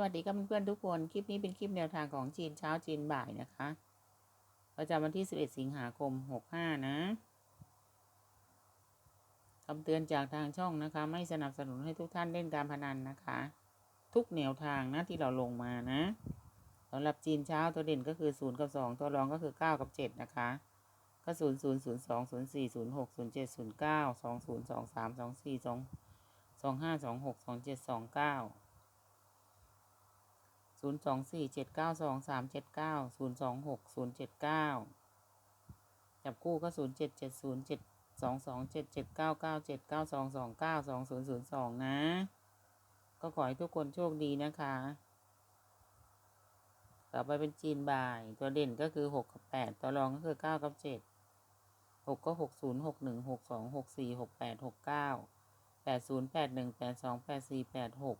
วัสดีครับเพื่อนๆทุกคน คลิปนี้เป็นคลิปแนวทางของจีนเช้าจีนบ่ายนะคะ ประจำวันที่ 11 สิงหาคม 65 นะคำเตือนจากทางช่องนะคะ ไม่สนับสนุนให้ทุกท่านเล่นการพนันนะคะ ทุกแนวทางนะที่เราลงมานะสำหรับจีนเช้าตัวเด่นก็คือ 0 กับ 2 ตัวรองก็คือ 9 กับ 7 นะคะก็0 0 0 2 0 4 0 6 0 7 0 9 2 0 2 3 2 4 2 2 5 2 6 2 7 2 9 ศูนย์สองสี่เจ็ดเก้าสองสามเจ็ดเก้าศูนย์สองหกศูนย์เจ็ดเก้าจับคู่ก็ศูนย์เจ็ดเจ็ดศูนย์เจ็ดสองสองเจ็ดเจ็ดเก้าเก้าเจ็ดเก้าสองสองเก้าสองศูนย์ศูนย์สองนะ ก็ขอให้ทุกคนโชคดีนะคะ ต่อไปเป็นจีนบ่าย ตัวเด่นก็คือหกกับแปดตัวรองก็คือเก้ากับเจ็ดหกก็หกศูนย์หกหนึ่งหกสองหกสี่หกแปดหกเก้าแปดศูนย์แปดหนึ่งแปดสองแปดสี่แปดหก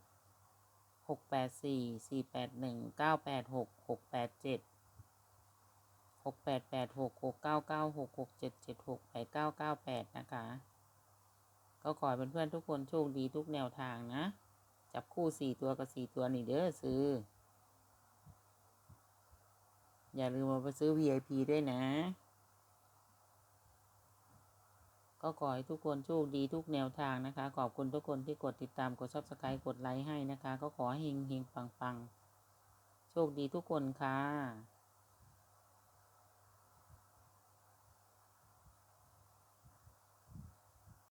หกแปดสี่สี่แปดหนึ่งเก้าแปดหกหกแปดเจ็ดหกแปดแปดหกหกเก้าเก้าหกหกเจ็ดเจ็ดหกแปดเก้าเก้าแปดนะคะ ก็ขอให้เพื่อนๆทุกคนโชคดีทุกแนวทางนะ จับคู่สี่ตัวกับสี่ตัวนี่เด้อซื้อ อย่าลืมมาไปซื้อ VIP ด้วยนะ ก็ขอให้ทุกคนโชคดีทุกแนวทางนะคะ ขอบคุณทุกคนที่กดติดตามกดซับสไครต์กดไลค์ให้นะคะ ก็ขอให้เฮงเฮงปังปังโชคดีทุกคนค่ะ